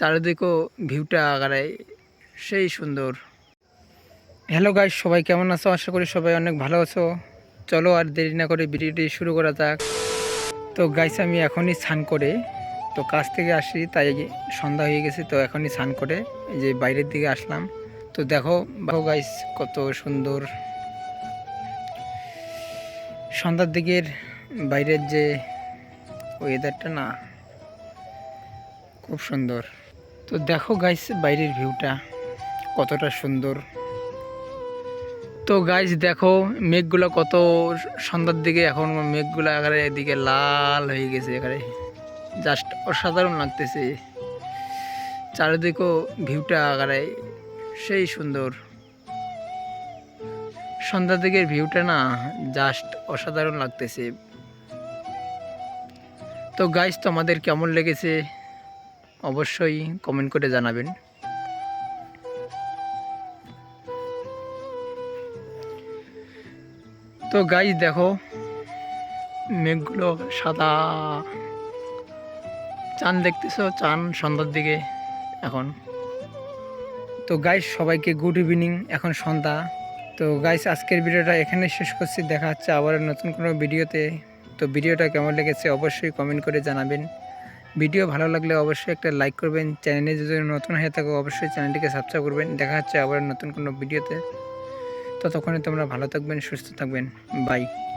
চারিদিকেও ভিউটা আগারে সেই সুন্দর। হ্যালো গাইস সবাই কেমন আছো? আশা করি সবাই অনেক ভালো আছো। চলো আর দেরি না করে ভিডিওটি শুরু করা যাক। তো গাইস আমি এখনই স্নান করে, তো কাজ থেকে আসি, তাই সন্ধ্যা হয়ে গেছে, তো এখনই স্নান করে, এই যে বাইরের দিকে আসলাম। তো দেখো দেখো গাইস কত সুন্দর। সন্ধ্যার দিকের বাইরের যে ওয়েদারটা না, খুব সুন্দর। তো দেখো গাইস বাইরের ভিউটা কতটা সুন্দর। তো গাইস দেখো মেঘগুলো কত সন্ধ্যার দিকে, এখন মেঘগুলো এখানে এদিকে লাল হয়ে গেছে এখানে জাস্ট অসাধারণ লাগতেছে। চারিদিকেও ভিউটা আগারে সেই সুন্দর। সন্ধ্যার দিকের ভিউটা না জাস্ট অসাধারণ লাগতেছে। তো গাইস তোমাদের কেমন লেগেছে? অবশ্যই কমেন্ট করে জানাবেন। তো গাইস দেখো, মেঘগুলো সাদা। চান দেখতেছো? চান সন্ধ্যার দিকে এখন। তো গাইস সবাইকে গুড ইভিনিং এখন সন্ধ্যা। তো গাইস আজকের ভিডিওটা এখানে শেষ করছি। দেখা হচ্ছে আবার নতুন কোনো ভিডিওতে। তো ভিডিওটা কেমন লেগেছে অবশ্যই কমেন্ট করে জানাবেন। ভিডিও ভালো লাগলে অবশ্যই একটা লাইক করবেন। চ্যানেলে যদি নতুন হয়ে থাকো, অবশ্যই চ্যানেলটিকে সাবস্ক্রাইব করবেন। দেখা হচ্ছে আবার নতুন কোনো ভিডিওতে। ততক্ষণে তোমরা ভালো থাকবেন, সুস্থ থাকবেন। বাই।